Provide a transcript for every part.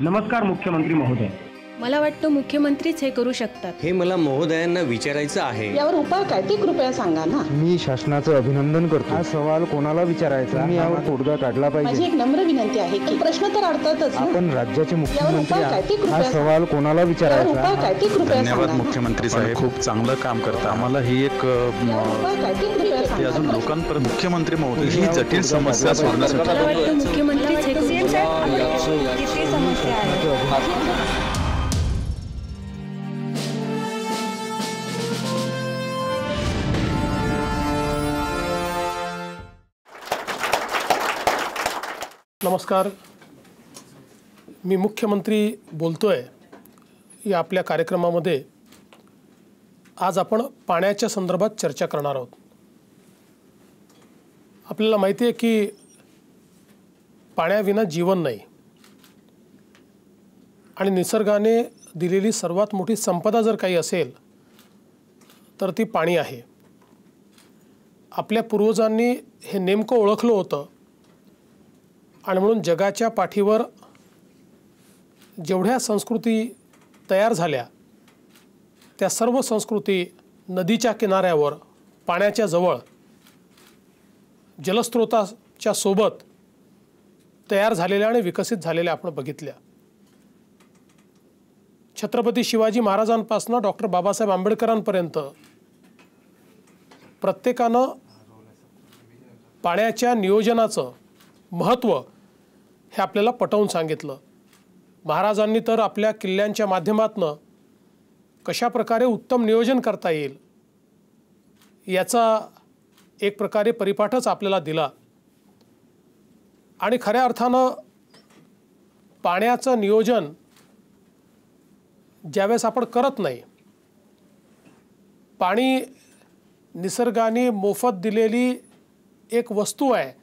नमस्कार मुख्यमंत्री महोदय. मला वाटतं मुख्यमंत्रीच हे करू शकतात. हे मला महोदयांना विचारायचं आहे. यावर उपाय काय? ते कृपया सांगा ना. मी शासनाचं अभिनंदन करतो. हा सवाल कोणाला विचारायचा? मी यावर तोडगा काढला माझी पाहिजे एक नम्र विनंती आहे की प्रश्न तर अडतातच ना. आपण राज्याचे मुख्यमंत्री उपाय काय? ते आहात कृपया हा. सवाल कोणाला यावर विचारायचा? उपाय काय? ते कृपया धन्यवाद ना. मुख्यमंत्री साहेब. खूप चांगलं काम करता. आम्हाला ही एक अ, यावर उपाय काय? ते कृपया ते सांगा अजून ना. लोकांपर्यंत मुख्यमंत्री महोदय ही जटिल समस्या मला सोडण्यासाठी वाटतं मुख्यमंत्रीच हे करू शकतात. किती समस्या आहे नमस्कार. मी मुख्यमंत्री बोलतोय या आपल्या कार्यक्रमामध्ये. आज आपण पाण्याच्या संदर्भात चर्चा करणार आहोत. आपल्याला माहिती आहे की पाण्याविना जीवन नाही. आणि निसर्गाने दिलेली सर्वात मोठी संपदा जर काही असेल तर ती पाणी आहे. आपल्या पूर्वजांनी हे नेमकं ओळखलं होतं. आणि म्हणून जगाच्या पाठीवर जेवढ्या संस्कृती तयार झाल्या त्या सर्व संस्कृती नदीच्या किनाऱ्यावर पाण्याच्या जवळ जलस्रोताच्या सोबत तयार झालेल्या आणि विकसित झालेल्या आपण बघितल्या. छत्रपती शिवाजी महाराजांपासून डॉक्टर बाबासाहेब आंबेडकरांपर्यंत प्रत्येकानं पाण्याच्या नियोजनाचं महत्त्व हे आपल्याला पटवून सांगितलं. महाराजांनी तर आपल्या किल्ल्यांच्या माध्यमातनं कशा प्रकारे उत्तम नियोजन करता येईल याचा एक प्रकारे परिपाठच आपल्याला दिला. आणि खऱ्या अर्थानं पाण्याचं नियोजन ज्यावेळेस आपण करत नाही पाणी निसर्गाने मोफत दिलेली एक वस्तू आहे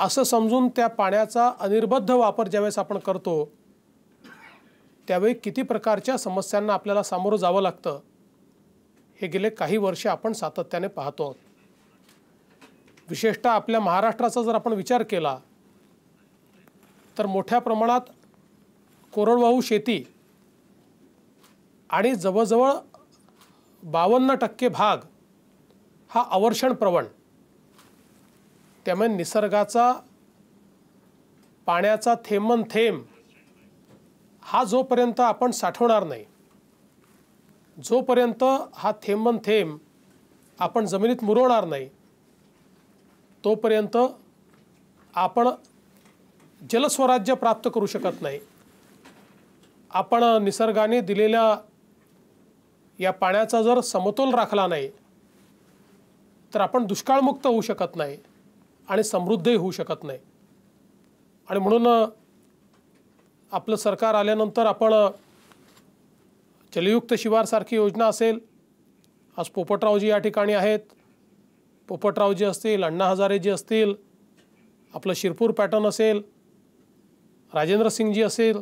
असं समजून त्या पाण्याचा अनिर्बद्ध वापर ज्यावेळेस आपण करतो त्यावेळी किती प्रकारच्या समस्यांना आपल्याला सामोरं जावं लागतं हे गेले काही वर्ष आपण सातत्याने पाहतो. आहोत विशेषतः आपल्या महाराष्ट्राचा जर आपण विचार केला तर मोठ्या प्रमाणात कोरडवाहू शेती आणि जवळजवळ बावन्न टक्के भाग हा अवर्षण प्रवण त्यामुळे निसर्गाचा पाण्याचा थेंबन थेंब हा जोपर्यंत आपण साठवणार नाही जोपर्यंत हा थेंबन थेंब आपण जमिनीत मुरवणार नाही तोपर्यंत आपण जलस्वराज्य प्राप्त करू शकत नाही. आपण निसर्गाने दिलेल्या या पाण्याचा जर समतोल राखला नाही तर आपण दुष्काळमुक्त होऊ शकत नाही. आणि समृद्धही होऊ शकत नाही. आणि म्हणून आपलं सरकार आल्यानंतर आपण जलयुक्त शिवारसारखी योजना असेल आज पोपटरावजी या ठिकाणी आहेत. पोपटरावजी असतील अण्णा हजारेजी असतील आपलं शिरपूर पॅटर्न असेल राजेंद्र सिंगजी असेल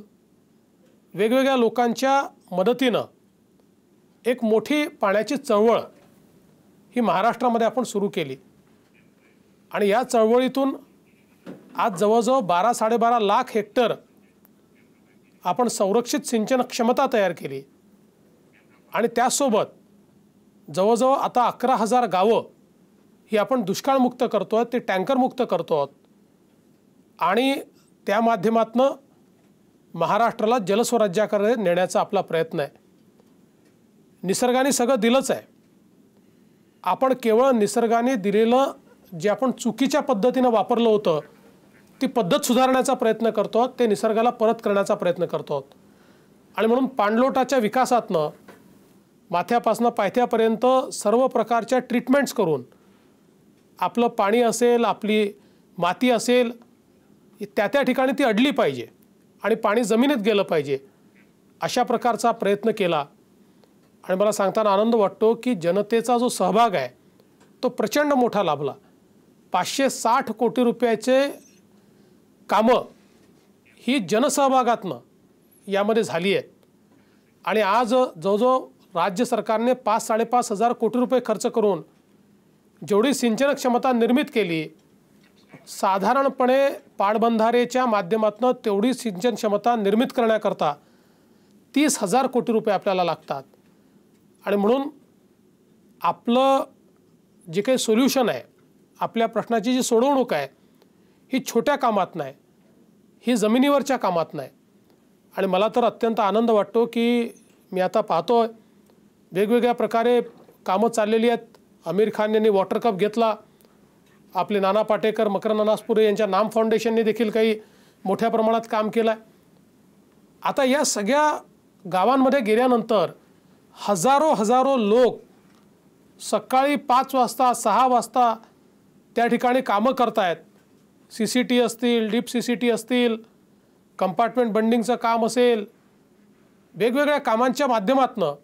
वेगवेगळ्या लोकांच्या मदतीनं एक मोठी पाण्याची चळवळ ही महाराष्ट्रामध्ये आपण सुरू केली. आणि या चळवळीतून आज जवळजवळ बारा साडेबारा लाख हेक्टर आपण संरक्षित सिंचन क्षमता तयार केली. आणि त्यासोबत जवळजवळ आता अकरा हजार गावं ही आपण दुष्काळमुक्त करतो आहोत ते टँकरमुक्त करतो आहोत आणि त्या माध्यमातनं महाराष्ट्राला जलस्वराज्याकडे नेण्याचा आपला प्रयत्न आहे. निसर्गाने सगळं दिलंच आहे. आपण केवळ निसर्गाने दिलेलं जे आपण चुकीच्या पद्धतीनं वापरलं होतं ती पद्धत सुधारण्याचा प्रयत्न करतो आहोत ते निसर्गाला परत करण्याचा प्रयत्न करतो. आहोत आणि म्हणून पाणलोटाच्या विकासातनं माथ्यापासनं पायथ्यापर्यंत सर्व प्रकारच्या ट्रीटमेंट्स करून आपलं पाणी असेल आपली माती असेल त्या त्या ठिकाणी ती अडली पाहिजे आणि पाणी जमिनीत गेलं पाहिजे अशा प्रकारचा प्रयत्न केला. आणि मला सांगताना आनंद वाटतो की जनतेचा जो सहभाग आहे तो प्रचंड मोठा लाभला. पाचशे साठ कोटी रुपयाचे कामं ही जनसहभागातनं यामध्ये झाली आहेत. आणि आज जवळजवळ राज्य सरकारने पाच साडेपाच हजार कोटी रुपये खर्च करून जेवढी सिंचन क्षमता निर्मित केली साधारणपणे पाटबंधारेच्या माध्यमातून तेवढी सिंचन क्षमता निर्मित करण्याकरता तीस हजार कोटी रुपये आपल्याला लागतात. आणि म्हणून आपलं जे काही सोल्युशन आहे आपल्या प्रश्नाची जी सोडवणूक आहे ही छोट्या कामात नाही ही जमिनीवरच्या कामात नाही. आणि मला तर अत्यंत आनंद वाटतो की मी आता पाहतो वेगवेगळ्या प्रकारे कामं चाललेली आहेत. आमिर खान यांनी वॉटर कप घेतला. आपले नाना पाटेकर मकर अनासपुरे यांच्या नाम फाउंडेशनने देखील काही मोठ्या प्रमाणात काम केलं आहे आता या सगळ्या गावांमध्ये गेल्यानंतर हजारो हजारो लोक सकाळी पाच वाजता सहा वाजता त्या ठिकाणी कामं करतायत. सी सी टी असतील डीप सी सी टी असतील कंपार्टमेंट बंडिंगचं काम असेल वेगवेगळ्या कामांच्या माध्यमातनं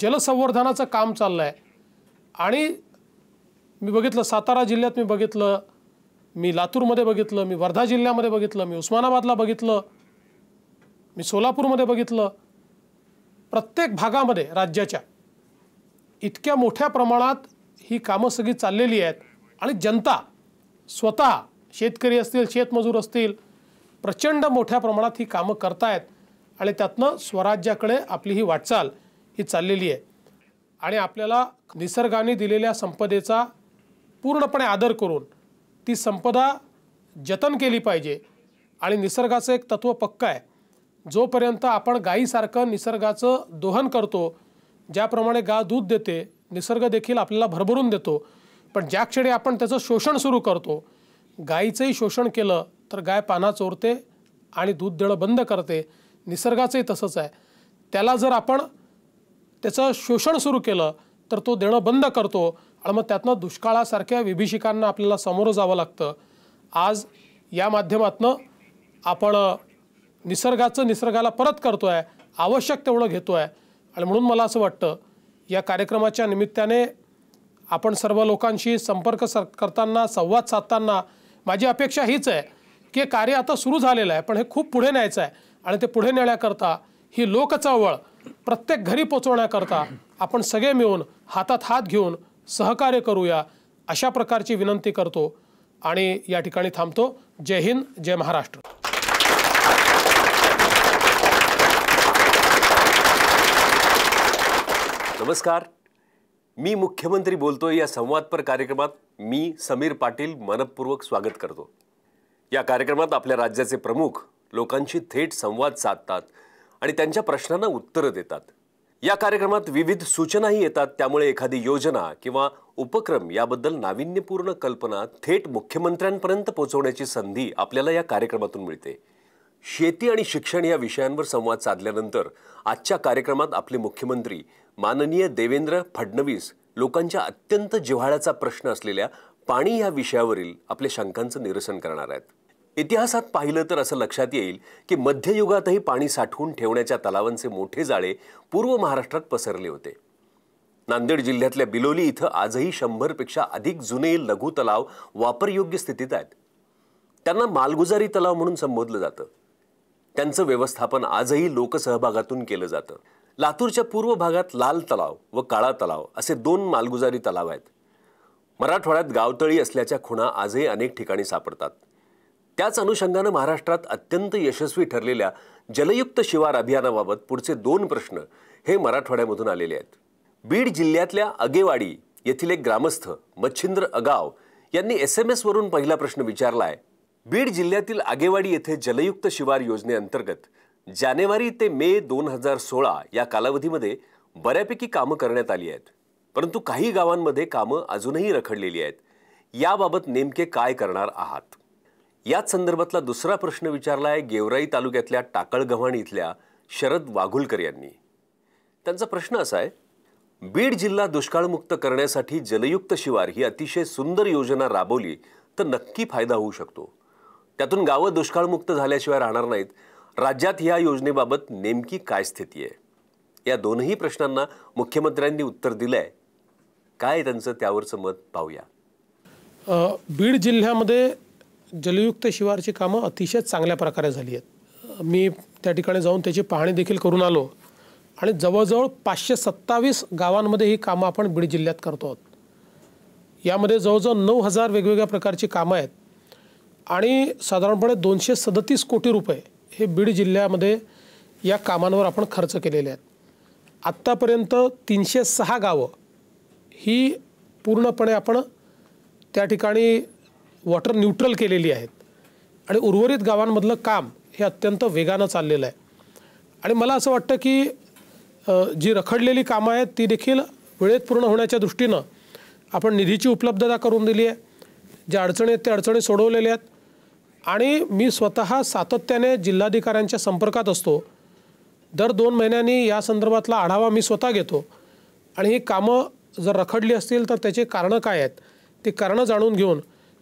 जलसंवर्धनाचं काम चाललं आहे आणि मी बघितलं सातारा जिल्ह्यात मी बघितलं मी लातूरमध्ये बघितलं मी वर्धा जिल्ह्यामध्ये बघितलं मी उस्मानाबादला बघितलं मी सोलापूरमध्ये बघितलं. प्रत्येक भागामध्ये राज्याच्या इतक्या मोठ्या प्रमाणात ही कामं सगळी चाललेली आहेत. आणि जनता स्वतः शेतकरी असतील शेतमजूर असतील प्रचंड मोठ्या प्रमाणात ही कामं करतायत आणि त्यातनं स्वराज्याकडे आपली ही वाटचाल ही चाललेली आहे. आणि आपल्याला निसर्गाने दिलेल्या संपदेचा पूर्णपणे आदर करून ती संपदा जतन केली पाहिजे. आणि निसर्गाचं एक तत्त्व पक्क आहे. जोपर्यंत आपण गाईसारखं निसर्गाचं दोहन करतो ज्याप्रमाणे गा दूध देते निसर्ग देखील आपल्याला भरभरून देतो पण ज्या क्षणी आपण त्याचं शोषण सुरू करतो गायीचंही शोषण केलं तर गाय पाना चोरते आणि दूध देणं बंद करते. निसर्गाचंही तसंच आहे. त्याला जर आपण त्याचं शोषण सुरू केलं तर तो देणं बंद करतो आणि मग त्यातनं दुष्काळासारख्या विभीषिकांना आपल्याला सामोरं जावं लागतं. आज या माध्यमातनं आपण निसर्गाचं निसर्गाला परत करतो आहे आवश्यक तेवढं घेतो आहे आणि म्हणून मला असं वाटतं या कार्यक्रमाच्या निमित्ताने आपण सर्व लोकांशी संपर्क सर करताना संवाद साधताना माझी अपेक्षा हीच आहे की कार्य आता सुरू झालेलं आहे पण हे खूप पुढे न्यायचं आहे. आणि ते पुढे नेण्याकरता ही लोकचळवळ प्रत्येक घरी पोचवण्याकरता आपण सगळे मिळून हातात हात घेऊन सहकार्य करूया अशा प्रकारची विनंती करतो आणि या ठिकाणी थांबतो. जय हिंद जय महाराष्ट्र. नमस्कार. मी मुख्यमंत्री बोलतोय या संवादपर कार्यक्रमात मी समीर पाटील मनपूर्वक स्वागत करतो. या कार्यक्रमात आपल्या राज्याचे प्रमुख लोकांशी थेट संवाद साधतात आणि त्यांच्या प्रश्नांना उत्तरं देतात. या कार्यक्रमात विविध सूचनाही येतात त्यामुळे एखादी योजना किंवा उपक्रम याबद्दल नाविन्यपूर्ण कल्पना थेट मुख्यमंत्र्यांपर्यंत पोहोचवण्याची संधी आपल्याला या कार्यक्रमातून मिळते. शेती आणि शिक्षण या विषयांवर संवाद साधल्यानंतर आजच्या कार्यक्रमात आपले मुख्यमंत्री माननीय देवेंद्र फडणवीस लोकांच्या अत्यंत जिव्हाळ्याचा प्रश्न असलेल्या पाणी या विषयावरील आपल्या शंकांचं निरसन करणार आहेत. इतिहासात पाहिलं तर असं लक्षात येईल की मध्ययुगातही पाणी साठवून ठेवण्याच्या तलावांचे मोठे जाळे पूर्व महाराष्ट्रात पसरले होते. नांदेड जिल्ह्यातल्या बिलोली इथं आजही शंभरपेक्षा अधिक जुने लघु तलाव वापरयोग्य स्थितीत आहेत. त्यांना मालगुजारी तलाव म्हणून संबोधलं जातं. त्यांचं व्यवस्थापन आजही लोकसहभागातून केलं जातं. लातूरच्या पूर्व भागात लाल तलाव व काळा तलाव असे दोन मालगुजारी तलाव आहेत. मराठवाड्यात गावतळी असल्याच्या खुणा आजही अनेक ठिकाणी सापडतात. त्याच अनुषंगानं महाराष्ट्रात अत्यंत यशस्वी ठरलेल्या जलयुक्त शिवार अभियानाबाबत पुढचे दोन प्रश्न हे मराठवाड्यामधून आलेले आहेत. बीड जिल्ह्यातल्या अगेवाडी येथील एक ग्रामस्थ मच्छिंद्र अगाव यांनी एस एम एसवरून पहिला प्रश्न विचारलाय. बीड जिल्ह्यातील आगेवाडी येथे जलयुक्त शिवार योजनेअंतर्गत जानेवारी ते मे दोन हजार सोळा या कालावधीमध्ये बऱ्यापैकी कामं करण्यात आली आहेत. परंतु काही गावांमध्ये कामं अजूनही रखडलेली आहेत. याबाबत नेमके काय करणार आहात? याच संदर्भातला दुसरा प्रश्न विचारला आहे गेवराई तालुक्यातल्या टाकळगव्हाण इथल्या शरद वाघुलकर यांनी. त्यांचा प्रश्न असा आहे बीड जिल्हा दुष्काळमुक्त करण्यासाठी जलयुक्त शिवार ही अतिशय सुंदर योजना राबवली तर नक्की फायदा होऊ शकतो. त्यातून गावं दुष्काळमुक्त झाल्याशिवाय राहणार नाहीत राज्यात या योजनेबाबत नेमकी काय स्थिती आहे? या दोनही प्रश्नांना मुख्यमंत्र्यांनी उत्तर दिलं आहे काय त्यांचं त्यावरचं मत पाहूया. बीड जिल्ह्यामध्ये जलयुक्त शिवारची कामं अतिशय चांगल्या प्रकारे झाली आहेत. मी त्या ठिकाणी जाऊन त्याची पाहणी देखील करून आलो. आणि जवळजवळ पाचशे सत्तावीस गावांमध्ये ही कामं आपण बीड जिल्ह्यात करतो आहोत. यामध्ये जवळजवळ नऊ हजार वेगवेगळ्या प्रकारची कामं आहेत. आणि साधारणपणे दोनशे सदतीस कोटी रुपये हे बीड जिल्ह्यामध्ये या कामांवर आपण खर्च केलेले आहेत. आत्तापर्यंत तीनशे सहा गावं ही पूर्णपणे आपण त्या ठिकाणी वॉटर न्यूट्रल केलेली आहेत. आणि उर्वरित गावांमधलं काम हे अत्यंत वेगानं चाललेलं आहे. आणि मला असं वाटतं की जी रखडलेली कामं आहेत ती देखील वेळेत पूर्ण होण्याच्या दृष्टीनं आपण निधीची उपलब्धता करून दिली आहे. ज्या अडचणी आहेत त्या अडचणी सोडवलेल्या आहेत. आणि मी स्वतः सातत्याने जिल्हाधिकाऱ्यांच्या संपर्कात असतो. दर दोन महिन्यांनी या संदर्भातला आढावा मी स्वतः घेतो. आणि ही कामं जर रखडली असतील तर त्याची कारणं काय आहेत? ती कारणं जाणून घेऊन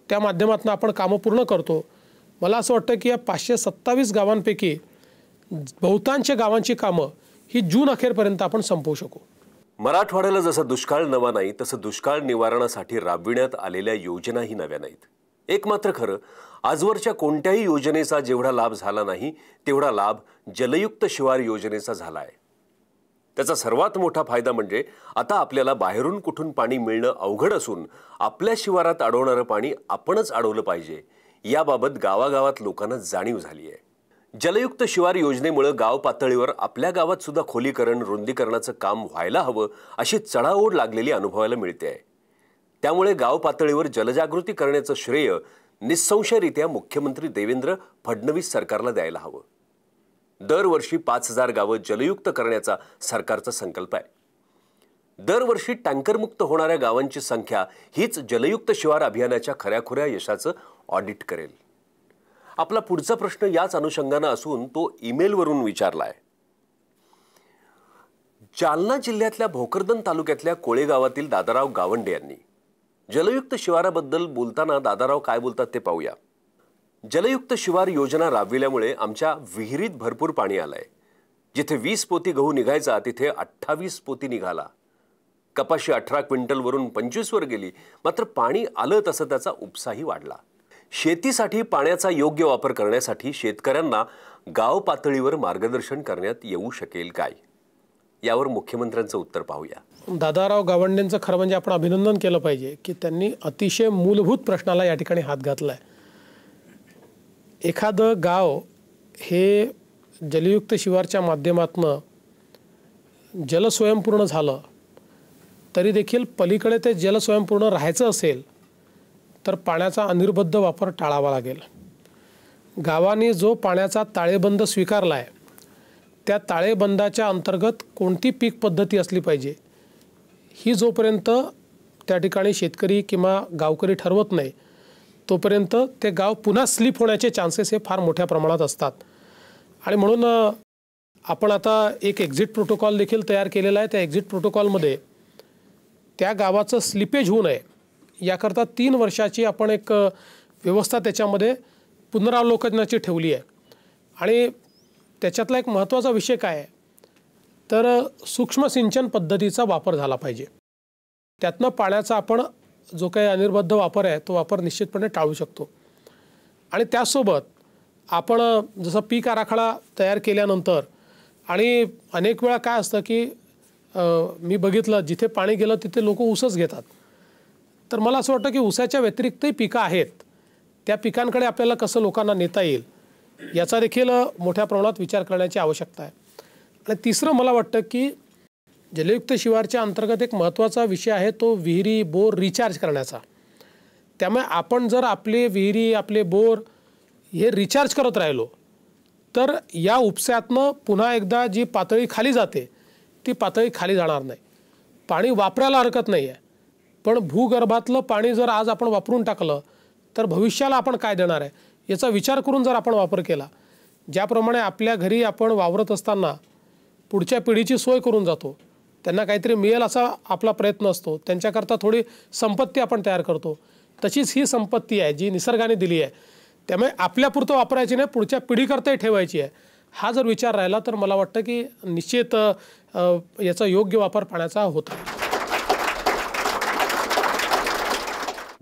त्या माध्यमातून आपण कामं पूर्ण करतो. मला असं वाटतं की या पाचशे सत्तावीस गावांपैकी बहुतांश गावांची कामं ही जून अखेरपर्यंत आपण संपवू शकू. मराठवाड्याला जसं दुष्काळ नवा नाही तसं दुष्काळ निवारणासाठी राबविण्यात आलेल्या योजनाही नव्या नाहीत. एक मात्र खरं आजवरच्या कोणत्याही योजनेचा जेवढा लाभ झाला नाही तेवढा लाभ जलयुक्त शिवार योजनेचा झाला आहे त्याचा सर्वात मोठा फायदा म्हणजे आता आपल्याला बाहेरून कुठून पाणी मिळणं अवघड असून आपल्या शिवारात अडवणारं पाणी आपणच अडवलं पाहिजे याबाबत गावागावात लोकांना जाणीव झाली आहे जलयुक्त शिवार योजनेमुळे गाव पातळीवर आपल्या गावात सुद्धा खोलीकरण रुंदीकरणाचं काम व्हायला हवं अशी चढाओढ लागलेली अनुभवायला मिळते आहे त्यामुळे गाव पातळीवर जलजागृती करण्याचं श्रेय निस्संशयरित्या मुख्यमंत्री देवेंद्र फडणवीस सरकारला द्यायला हवं. दरवर्षी पाच हजार गावं जलयुक्त करण्याचा सरकारचा संकल्प आहे. दरवर्षी टँकरमुक्त होणाऱ्या गावांची संख्या हीच जलयुक्त शिवार अभियानाच्या खऱ्याखुऱ्या यशाचं ऑडिट करेल. आपला पुढचा प्रश्न याच अनुषंगानं असून तो ईमेलवरून विचारला आहे जालना जिल्ह्यातल्या भोकरदन तालुक्यातल्या कोळेगावातील दादाराव गावंडे यांनी जलयुक्त शिवाराबद्दल बोलताना दादाराव काय बोलतात ते पाहूया. जलयुक्त शिवार योजना राबविल्यामुळे आमच्या विहिरीत भरपूर पाणी आलंय. जिथे वीस पोती गहू निघायचा तिथे अठ्ठावीस पोती निघाला. कपाशी अठरा क्विंटलवरून पंचवीसवर गेली मात्र पाणी आलं तसं त्याचा उपसाही वाढला. शेतीसाठी पाण्याचा योग्य वापर करण्यासाठी शेतकऱ्यांना गाव पातळीवर मार्गदर्शन करण्यात येऊ शकेल काय? यावर मुख्यमंत्र्यांचं उत्तर पाहूया. दादाराव गावंडेंचं खरं म्हणजे आपण अभिनंदन केलं पाहिजे की त्यांनी अतिशय मूलभूत प्रश्नाला या ठिकाणी हात घातला आहे एखादं गाव हे जलयुक्त शिवारच्या माध्यमातनं जलस्वयंपूर्ण झालं तरी देखील पलीकडे ते जलस्वयंपूर्ण राहायचं असेल तर पाण्याचा अनिर्बद्ध वापर टाळावा लागेल. गावाने जो पाण्याचा ताळेबंद स्वीकारला आहे त्या ताळेबंदाच्या अंतर्गत कोणती पीक पद्धती असली पाहिजे? ही जोपर्यंत त्या ठिकाणी शेतकरी किंवा गावकरी ठरवत नाही तोपर्यंत ते गाव पुन्हा स्लिप होण्याचे चान्सेस हे फार मोठ्या प्रमाणात असतात. आणि म्हणून आपण आता एक एक्झिट प्रोटोकॉल देखील तयार केलेला आहे. त्या एक्झिट प्रोटोकॉलमध्ये त्या गावाचं स्लिपेज होऊ नये. याकरता तीन वर्षाची आपण एक व्यवस्था त्याच्यामध्ये पुनरावलोकनाची ठेवली आहे. आणि त्याच्यातला एक महत्त्वाचा विषय काय आहे? तर सूक्ष्म सिंचन पद्धतीचा वापर झाला पाहिजे. त्यातनं पाण्याचा आपण जो काही अनिर्बद्ध वापर आहे तो वापर निश्चितपणे टाळू शकतो. आणि त्यासोबत आपण जसं पीक आराखडा तयार केल्यानंतर आणि अनेक वेळा काय असतं की मी बघितलं जिथे पाणी गेलं तिथे लोक ऊसच घेतात. तर मला असं वाटतं की ऊसाच्या व्यतिरिक्तही पिकं आहेत. त्या पिकांकडे आपल्याला कसं लोकांना नेता येईल याचा देखील मोठ्या प्रमाणात विचार करण्याची आवश्यकता आहे. आणि तिसरं मला वाटतं की जलयुक्त शिवारच्या अंतर्गत एक महत्त्वाचा विषय आहे तो विहिरी बोर रिचार्ज करण्याचा. त्यामुळे आपण जर आपले विहिरी आपले बोर हे रिचार्ज करत राहिलो तर या उपस्यातनं पुन्हा एकदा जी पातळी खाली जाते ती पातळी खाली जाणार नाही. पाणी वापरायला हरकत नाही आहे पण भूगर्भातलं पाणी जर आज आपण वापरून टाकलं तर भविष्याला आपण काय देणार आहे? याचा विचार करून जर आपण वापर केला ज्याप्रमाणे आपल्या घरी आपण वावरत असताना पुढच्या पिढीची सोय करून जातो. त्यांना काहीतरी मिळेल असा आपला प्रयत्न असतो. त्यांच्याकरता थोडी संपत्ती आपण तयार करतो. तशीच ही संपत्ती आहे जी निसर्गाने दिली आहे. त्यामुळे आपल्यापुरतं वापरायची नाही पुढच्या पिढीकरताही ठेवायची आहे. हा जर विचार राहिला तर मला वाटतं की निश्चित याचा योग्य वापर पाण्याचा होतो.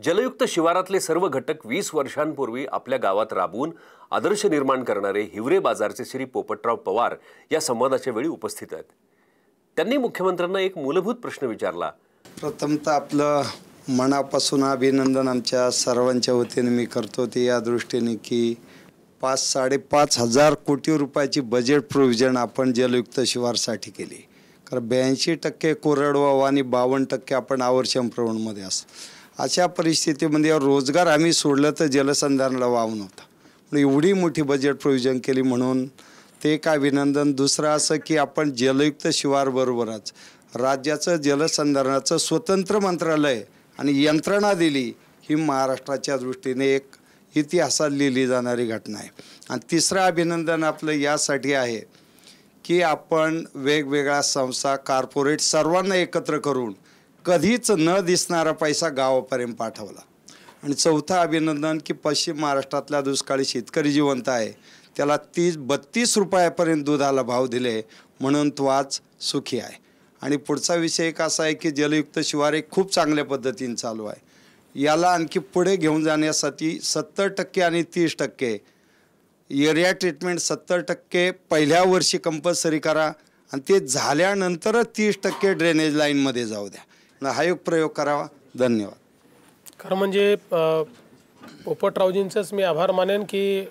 जलयुक्त शिवारातले सर्व घटक वीस वर्षांपूर्वी आपल्या गावात राबवून आदर्श निर्माण करणारे हिवरे बाजारचे श्री पोपटराव पवार या संवादाच्या वेळी उपस्थित आहेत. त्यांनी मुख्यमंत्र्यांना एक मूलभूत प्रश्न विचारला. प्रथमतः आपलं मनापासून अभिनंदन आमच्या सर्वांच्या वतीने मी करतो. ते या दृष्टीने की पाच साडेपाच हजार कोटी रुपयाची बजेट प्रोव्हिजन आपण जलयुक्त शिवारसाठी केली. कारण ब्याऐंशी टक्के कोरडवाहू आणि बावन्न टक्के आपण आवर्षण प्रवणमध्ये असं अशा परिस्थितीमध्ये रोजगार आम्ही सोडलं तर जलसंधारणाला वाव नव्हता. एवढी मोठी बजेट प्रयोजन केली म्हणून ते एक अभिनंदन. दुसरं असं की आपण जलयुक्त शिवारबरोबरच राज्याचं जलसंधारणाचं स्वतंत्र मंत्रालय आणि यंत्रणा दिली ही महाराष्ट्राच्या दृष्टीने एक इतिहासात लिहिली जाणारी घटना आहे. आणि तिसरं अभिनंदन आपलं यासाठी आहे की आपण वेगवेगळ्या संस्था कॉर्पोरेट सर्वांना एकत्र करून कधीच न दिसणारा पैसा गावापर्यंत पाठवला. आणि चौथं अभिनंदन की पश्चिम महाराष्ट्रातल्या दुष्काळी शेतकरी जिवंत आहे. त्याला तीस बत्तीस रुपयापर्यंत दुधाला भाव दिले म्हणून तो आज सुखी आहे. आणि पुढचा विषय एक असा आहे की जलयुक्त शिवार एक खूप चांगल्या पद्धतीने चालू आहे. याला आणखी पुढे घेऊन जाण्यासाठी सत्तर टक्के आणि तीस टक्के एरिया ट्रीटमेंट सत्तर टक्के पहिल्या वर्षी कंपल्सरी करा आणि ते झाल्यानंतरच तीस टक्के ड्रेनेज लाईनमध्ये जाऊ द्या. हा एक प्रयोग करावा. धन्यवाद. खरं म्हणजे पोपटरावजींचंच मी आभार मानेन की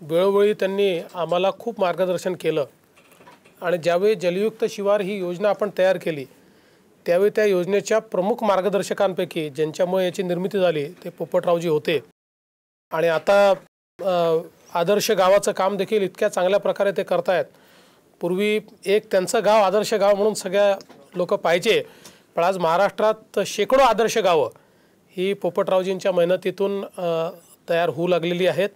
वेळोवेळी त्यांनी आम्हाला खूप मार्गदर्शन केलं. आणि ज्यावेळी जलयुक्त शिवार ही योजना आपण तयार केली त्यावेळी त्या योजनेच्या प्रमुख मार्गदर्शकांपैकी ज्यांच्यामुळे याची निर्मिती झाली ते पोपटरावजी होते. आणि आता आदर्श गावाचं काम देखील इतक्या चांगल्या प्रकारे ते करतायत. पूर्वी एक त्यांचं गाव आदर्श गाव म्हणून सगळ्या लोक पाहिजे पण आज महाराष्ट्रात शेकडो आदर्श गावं ही पोपटरावजींच्या मेहनतीतून तयार होऊ लागलेली आहेत.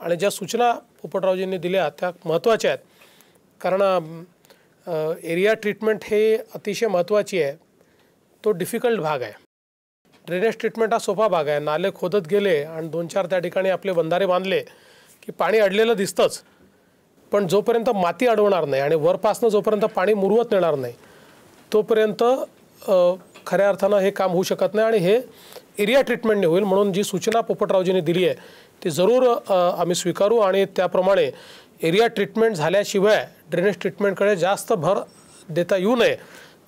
आणि ज्या सूचना पोपटरावजींनी दिल्या त्या महत्त्वाच्या आहेत. कारण एरिया ट्रीटमेंट हे अतिशय महत्त्वाची आहे. तो डिफिकल्ट भाग आहे. ड्रेनेज ट्रीटमेंट हा सोपा भाग आहे. नाले खोदत गेले आणि दोन चार त्या ठिकाणी आपले बंधारे बांधले की पाणी अडलेलं दिसतंच. पण जोपर्यंत माती अडवणार नाही आणि वरपासनं जोपर्यंत पाणी मुरवत नेणार नाही तोपर्यंत खऱ्या अर्थानं हे काम होऊ शकत नाही. आणि हे एरिया ट्रीटमेंटने होईल म्हणून जी सूचना पोपटरावजींनी दिली आहे ती जरूर आम्ही स्वीकारू आणि त्याप्रमाणे एरिया ट्रीटमेंट झाल्याशिवाय ड्रेनेज ट्रीटमेंटकडे जास्त भर देता येऊ नये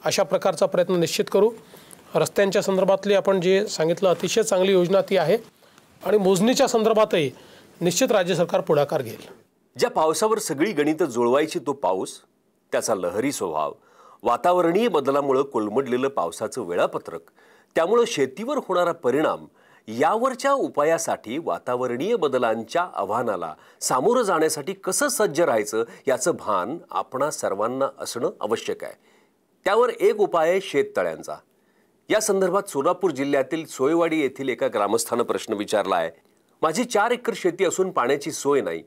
अशा प्रकारचा प्रयत्न निश्चित करू. रस्त्यांच्या संदर्भातली आपण जे सांगितलं अतिशय चांगली योजना ती आहे आणि मोजणीच्या संदर्भातही निश्चित राज्य सरकार पुढाकार घेईल. ज्या पावसावर सगळी गणितं जुळवायची तो पाऊस त्याचा लहरी स्वभाव वातावरणीय बदलामुळं कोलमडलेलं पावसाचं वेळापत्रक त्यामुळं शेतीवर होणारा परिणाम यावरच्या उपायासाठी वातावरणीय बदलांच्या आव्हानाला सामोरं जाण्यासाठी कसं सज्ज राहायचं याचं भान आपणा सर्वांना असणं आवश्यक आहे. त्यावर एक उपाय आहे शेततळ्यांचा. या संदर्भात सोलापूर जिल्ह्यातील सोयवाडी येथील एका ग्रामस्थानं प्रश्न विचारला आहे. माझी चार एकर शेती असून पाण्याची सोय नाही.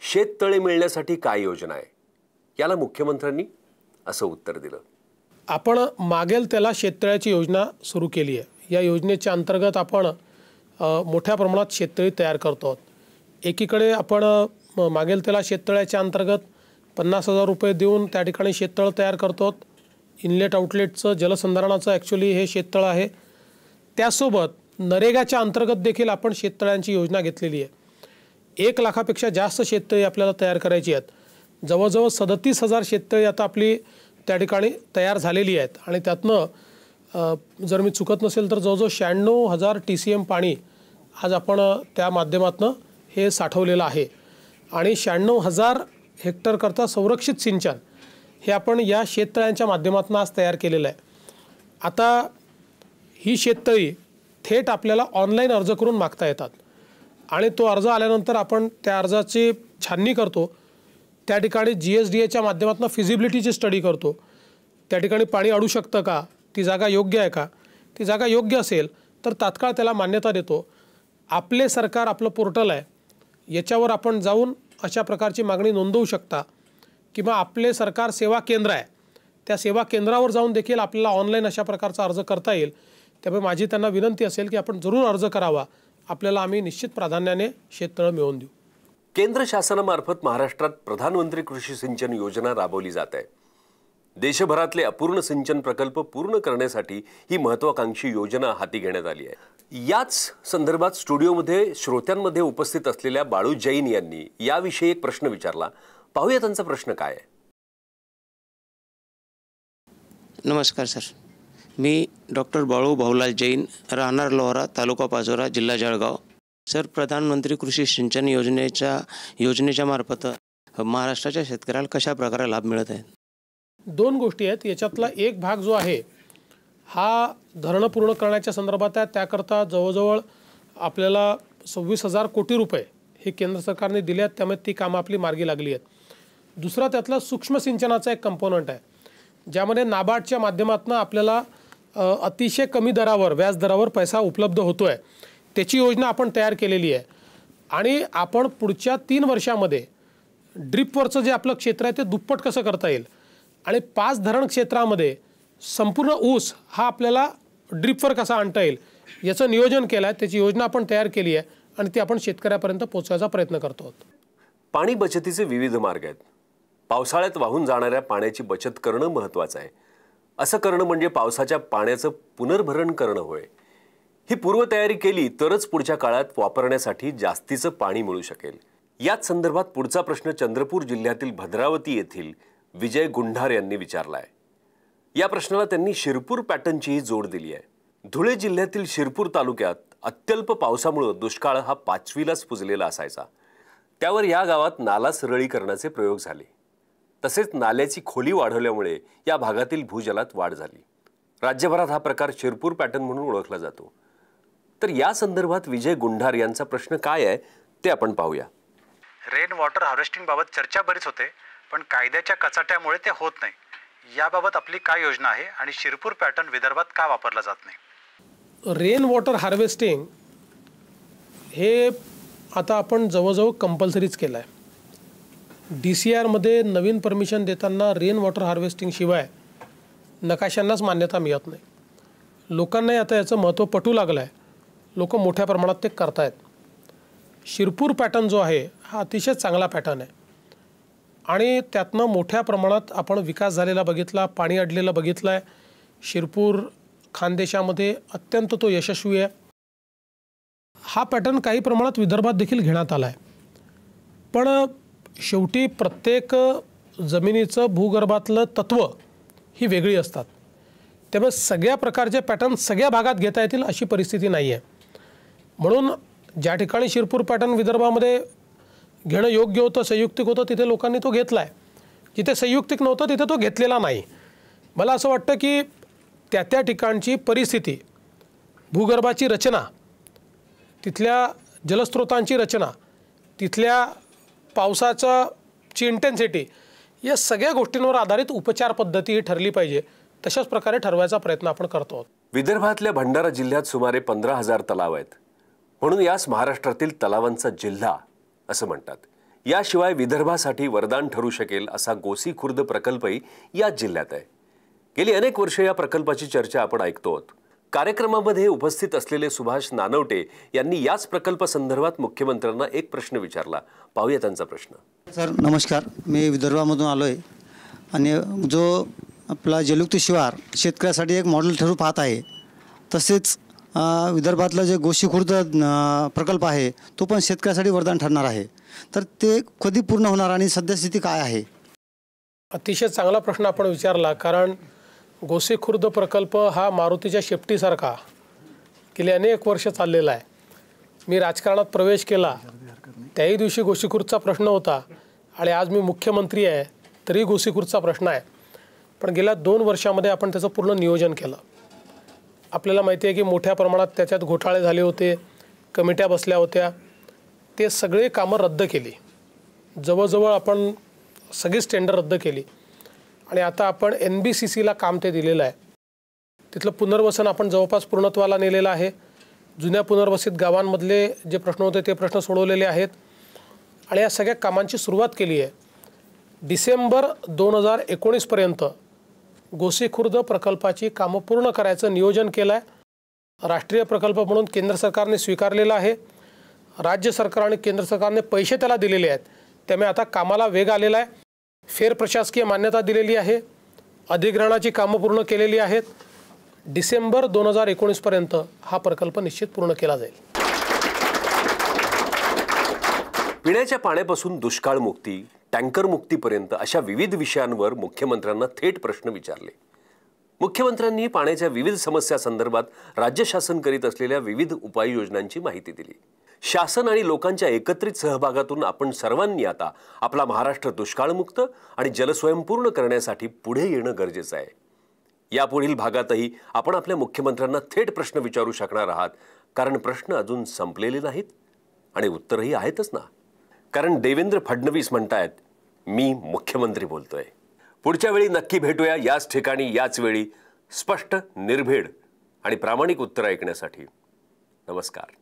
शेततळे मिळण्यासाठी काय योजना आहे? याला मुख्यमंत्र्यांनी असं उत्तर दिलं. आपण मागेल त्याला शेततळ्याची योजना सुरू केली आहे. या योजनेच्या अंतर्गत आपण मोठ्या प्रमाणात शेततळी तयार करतो आहोत. एकीकडे आपण म- मागेल त्याला शेततळ्याच्या अंतर्गत पन्नास हजार रुपये देऊन त्या ठिकाणी शेततळ तयार करतो आहोत. इनलेट आउटलेटचं जलसंधारणाचं ॲक्च्युली हे शेततळ आहे. त्यासोबत नरेगाच्या अंतर्गत देखील आपण शेततळ्यांची योजना घेतलेली आहे. एक लाखापेक्षा जास्त शेततळी आपल्याला तयार करायची आहेत. जवळजवळ सदतीस हजार शेततळी आता आपली त्या ठिकाणी तयार झालेली आहेत. आणि त्यातनं जर मी चुकत नसेल तर जवळजवळ शहाण्णव हजार टी सी एम पाणी आज आपण त्या माध्यमातनं हे साठवलेलं आहे. आणि शहाण्णव हजार हेक्टरकरता संरक्षित सिंचन हे आपण या शेततळ्यांच्या माध्यमातून आज तयार केलेलं आहे. आता ही शेततळी थेट आपल्याला ऑनलाईन अर्ज करून मागता येतात. आणि तो अर्ज आल्यानंतर आपण त्या अर्जाची छाननी करतो. त्या ठिकाणी जी एस डी एच्या माध्यमातून फिजिबिलिटीची स्टडी करतो. त्या ठिकाणी पाणी अडू शकतं का? ती जागा योग्य आहे का? ती जागा योग्य असेल तर तात्काळ त्याला मान्यता देतो. आपले सरकार आपलं पोर्टल आहे. याच्यावर आपण जाऊन अशा प्रकारची मागणी नोंदवू शकता. किंवा आपले सरकार सेवा केंद्र आहे. त्या सेवा केंद्रावर जाऊन देखील आपल्याला ऑनलाईन अशा प्रकारचा अर्ज करता येईल. त्यामुळे माझी त्यांना विनंती असेल की आपण जरूर अर्ज करावा. आपल्याला आम्ही निश्चित प्राधान्याने शेततळं मिळवून देऊ. केंद्र शासनामार्फत महाराष्ट्रात प्रधानमंत्री कृषी सिंचन योजना राबवली जात आहे. देशभरातले अपूर्ण सिंचन प्रकल्प पूर्ण करण्यासाठी ही महत्वाकांक्षी योजना हाती घेण्यात आली आहे. याच संदर्भात स्टुडिओमध्ये श्रोत्यांमध्ये उपस्थित असलेल्या बाळू जैन यांनी याविषयी एक प्रश्न विचारला. पाहूया त्यांचा प्रश्न काय आहे. नमस्कार सर. मी डॉक्टर बाळू भाऊलाल जैन राहणार लोहरा तालुका पाचोरा जिल्हा जळगाव. सर प्रधानमंत्री कृषी सिंचन योजनेच्या योजनेच्या मार्फत महाराष्ट्राच्या शेतकऱ्याला कशा प्रकारे लाभ मिळत आहे दोन गोष्टी आहेत. याच्यातला एक भाग जो आहे हा धरणं पूर्ण करण्याच्या संदर्भात आहे. त्याकरता जवळजवळ आपल्याला सव्वीस हजार कोटी रुपये हे केंद्र सरकारने दिले आहेत. त्यामुळे ती कामं आपली मार्गी लागली आहेत. दुसरा त्यातला सूक्ष्म सिंचनाचा एक कंपोनंट आहे ज्यामध्ये नाबार्डच्या माध्यमातून आपल्याला अतिशय कमी दरावर व्याज दरावर पैसा उपलब्ध होतो आहे त्याची योजना आपण तयार केलेली आहे. आणि आपण पुढच्या तीन वर्षामध्ये ड्रिपवरचं जे आपलं क्षेत्र आहे ते दुप्पट कसं करता येईल? आणि पाच धरण क्षेत्रामध्ये संपूर्ण ऊस हा आपल्याला ड्रिपवर कसा आणता येईल याचं नियोजन केलं आहे त्याची योजना आपण तयार केली आहे आणि ती आपण शेतकऱ्यापर्यंत पोहोचवायचा प्रयत्न करतो आहोत. पाणी बचतीचे विविध मार्ग आहेत. पावसाळ्यात वाहून जाणाऱ्या पाण्याची बचत करणं महत्त्वाचं आहे. असं करणं म्हणजे पावसाच्या पाण्याचं पुनर्भरण करणं होय. ही पूर्वतयारी केली तरच पुढच्या काळात वापरण्यासाठी जास्तीचं पाणी मिळू शकेल. याच संदर्भात पुढचा प्रश्न चंद्रपूर जिल्ह्यातील भद्रावती येथील विजय गुंढार यांनी विचारला आहे या प्रश्नाला त्यांनी शिरपूर पॅटर्नचीही जोड दिली आहे. धुळे जिल्ह्यातील शिरपूर तालुक्यात अत्यल्प पावसामुळं दुष्काळ हा पाचवीलाच पुजलेला असायचा. त्यावर या गावात नाला सरळीकरणाचे प्रयोग झाले. तसेच नाल्याची खोली वाढवल्यामुळे या भागातील भूजलात वाढ झाली. राज्यभरात हा प्रकार शिरपूर पॅटर्न म्हणून ओळखला जातो. तर या संदर्भात विजय गुंढार यांचा प्रश्न काय आहे ते आपण पाहूया. रेन वॉटर हार्वेस्टिंग बाबत चर्चा बरीच होते पण कायद्याच्या कचाट्यामुळे ते होत नाही. याबाबत आपली काय योजना आहे आणि शिरपूर पॅटर्न विदर्भात का वापरला जात नाही? रेन वॉटर हार्वेस्टिंग हे आता आपण जवळजवळ कंपल्सरीच केलं आहे डी सी आरमध्ये नवीन परमिशन देताना रेन वॉटर हार्वेस्टिंगशिवाय नकाशांनाच मान्यता मिळत नाही. लोकांनाही आता याचं महत्त्व पटू लागलं आहे लोक मोठ्या प्रमाणात ते करतायत. शिरपूर पॅटर्न जो आहे हा अतिशय चांगला पॅटर्न आहे. आणि त्यातनं मोठ्या प्रमाणात आपण विकास झालेला बघितला पाणी अडलेलं बघितलं आहे शिरपूर खानदेशामध्ये अत्यंत तो यशस्वी आहे. हा पॅटर्न काही प्रमाणात विदर्भात देखील घेण्यात आला आहे पण शेवटी प्रत्येक जमिनीचं भूगर्भातलं तत्त्व ही वेगळी असतात. त्यामुळे सगळ्या प्रकारचे पॅटर्न सगळ्या भागात घेता येतील अशी परिस्थिती नाही आहे म्हणून ज्या ठिकाणी शिरपूर पॅटर्न विदर्भामध्ये घेणं योग्य होतं संयुक्तिक होतं तिथे लोकांनी तो घेतला आहे जिथे संयुक्तिक नव्हतं तिथे तो घेतलेला नाही. मला असं वाटतं की त्या त्या ठिकाणची परिस्थिती भूगर्भाची रचना तिथल्या जलस्रोतांची रचना तिथल्या पावसाचा ची इंटेन्सिटी या सगळ्या गोष्टींवर आधारित उपचार पद्धती ही ठरली पाहिजे. तशाच प्रकारे ठरवायचा प्रयत्न आपण करतो. आहोत विदर्भातल्या भंडारा जिल्ह्यात सुमारे पंधरा हजार तलाव आहेत. म्हणून यास महाराष्ट्रातील तलावांचा जिल्हा असं म्हणतात. याशिवाय विदर्भासाठी वरदान ठरू शकेल असा गोसी खुर्द प्रकल्पही याच जिल्ह्यात आहे. गेली अनेक वर्षे या प्रकल्पाची चर्चा आपण ऐकतो आहोत. कार्यक्रमामध्ये उपस्थित असलेले सुभाष नानवटे यांनी याच प्रकल्पासंदर्भात मुख्यमंत्र्यांना एक प्रश्न विचारला. पाहूया त्यांचा प्रश्न. सर नमस्कार. मी विदर्भामधून आलो आहे आणि जो आपला जलयुक्त शिवार शेतकऱ्यासाठी एक मॉडेल ठरू पाहत आहे तसेच विदर्भातलं जे गोशीखुर्द प्रकल्प आहे तो पण शेतकऱ्यासाठी वरदान ठरणार आहे. तर ते कधी पूर्ण होणार आणि सद्यस्थिती काय आहे? अतिशय चांगला प्रश्न आपण विचारला कारण गोसेखुर्द प्रकल्प हा मारुतीच्या शेपटीसारखा गेली अनेक वर्ष चाललेला आहे. मी राजकारणात प्रवेश केला त्याही दिवशी गोसीखुर्दचा प्रश्न होता आणि आज मी मुख्यमंत्री आहे तरी गोसीखुर्दचा प्रश्न आहे. पण गेल्या दोन वर्षामध्ये आपण त्याचं पूर्ण नियोजन केलं. आपल्याला माहिती आहे की मोठ्या प्रमाणात त्याच्यात घोटाळे झाले होते कमिट्या बसल्या होत्या. ते सगळे कामं रद्द केली. जवळजवळ आपण सगळीच टेंडर रद्द केली. आणि आता आपण एन बी सी सीला काम ते दिलेलं आहे. तिथलं पुनर्वसन आपण जवळपास पूर्णत्वाला नेलेलं आहे. जुन्या पुनर्वसित गावांमधले जे प्रश्न होते ते प्रश्न सोडवलेले आहेत. आणि या सगळ्या कामांची सुरुवात केली आहे. डिसेंबर दोन हजार एकोणीसपर्यंत गोसेखुर्द प्रकल्पाची कामं पूर्ण करायचं नियोजन केलं आहे राष्ट्रीय प्रकल्प म्हणून केंद्र सरकारने स्वीकारलेला आहे. राज्य सरकार आणि केंद्र सरकारने पैसे त्याला दिलेले आहेत. त्यामुळे आता कामाला वेग आलेला आहे. फेर प्रशासकीय मान्यता दिलेली आहे. अधिग्रहणाची कामं पूर्ण केलेली आहेत. डिसेंबर दोन हजार एकोणीसपर्यंत हा प्रकल्प निश्चित पूर्ण केला जाईल. पिण्याच्या पाण्यापासून दुष्काळ मुक्ती टँकर मुक्तीपर्यंत अशा विविध विषयांवर मुख्यमंत्र्यांना थेट प्रश्न विचारले. मुख्यमंत्र्यांनी पाण्याच्या विविध समस्या संदर्भात राज्य शासन करीत असलेल्या विविध उपाययोजनांची माहिती दिली. शासन आणि लोकांच्या एकत्रित सहभागातून आपण सर्वांनी आता आपला महाराष्ट्र दुष्काळमुक्त आणि जलस्वयंपूर्ण करण्यासाठी पुढे येणं गरजेचं आहे. यापुढील भागातही आपण आपल्या मुख्यमंत्र्यांना थेट प्रश्न विचारू शकणार आहात कारण प्रश्न अजून संपलेले नाहीत आणि उत्तरही आहेतच ना. कारण देवेंद्र फडणवीस म्हणतायत मी मुख्यमंत्री बोलतोय. पुढच्या वेळी नक्की भेटूया याच ठिकाणी याच वेळी. स्पष्ट निर्भीड आणि प्रामाणिक उत्तर ऐकण्यासाठी. नमस्कार.